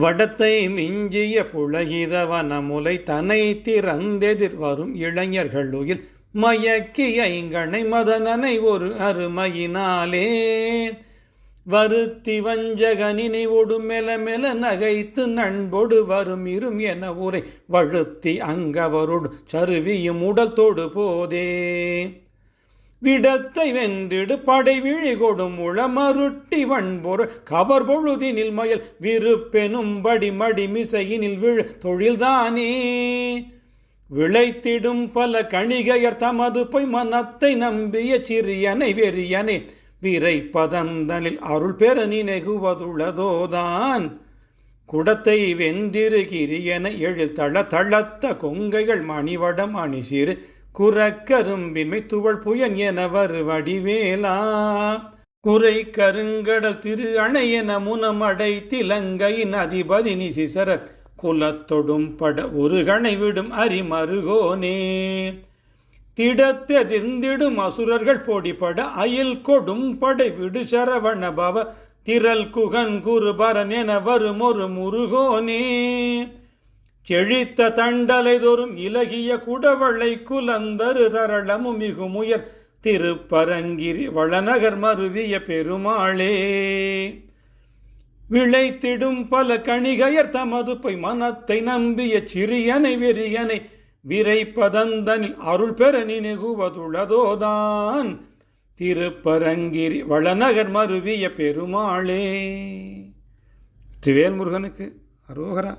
வடத்தை மிஞ்சிய புலகிதவன முலை தனை திறந்தெதிர் வரும் இளைஞர்கள் உயிர். மயக்கிய ஐங்கனை மதனனை ஒரு அருமையினாலே வருத்தி வஞ்சக நினைவொடு மெல மெல நகைத்து நண்பொடு வரும் இரும் என உரை வழுத்தி அங்கவருடு சருவியும் உடத்தோடு போதே. விடத்தை வென்றிடு படை விழி கொடும் உளமருட்டி வன்பொரு கவர் பொழுதினில் மயல் விருப்பெனும்படி மடி மிசையினில் விழு தொழில்தானே. விளைத்திடும் பல கணிகையர் தமது பொய் மனத்தை நம்பிய சிறியனை வெறியனை. விரை பதந்தனில் அருள் பெற நினைகுவதுள்ளதோதான் குடத்தை வென்றிரு கிரியன எழில் தள தளத்த கொங்கைகள் மணிவடம் அணிசிறு குரக்கரும்பின்மை துவள் புயன் என வரு வடிவேலா குறை கருங்கடல் திரு அணையென முனமடை திலங்கையின் அதிபதி நிசிசர குலத்தொடும் பட ஒரு கணை விடும் அரிமருகோனே திடத்தெதிர்ந்திடும் அசுரர்கள் பொடிபட அயில் கொடும் படை விடு சரவண பவ திரல் குகன் குருபரன் என வரும் ஒரு முருகோனே. செழித்த தண்டலை தோறும் இலகிய குடவளை குலந்தரு தரளமு மிகுமுயர் திருப்பரங்கிரி வளநகர் மருவிய பெருமாளே. விளைத்திடும் பல கணிகையர் தமது பொய் மனத்தை நம்பிய சிறியனை வெறியனை விரைப்பதந்தனில் அருள் பெற நினைகுவதுள்ளதோதான் திருப்பரங்கிரி வளநகர் மருவிய பெருமாளே. திவேல் முருகனுக்கு அரோகரா.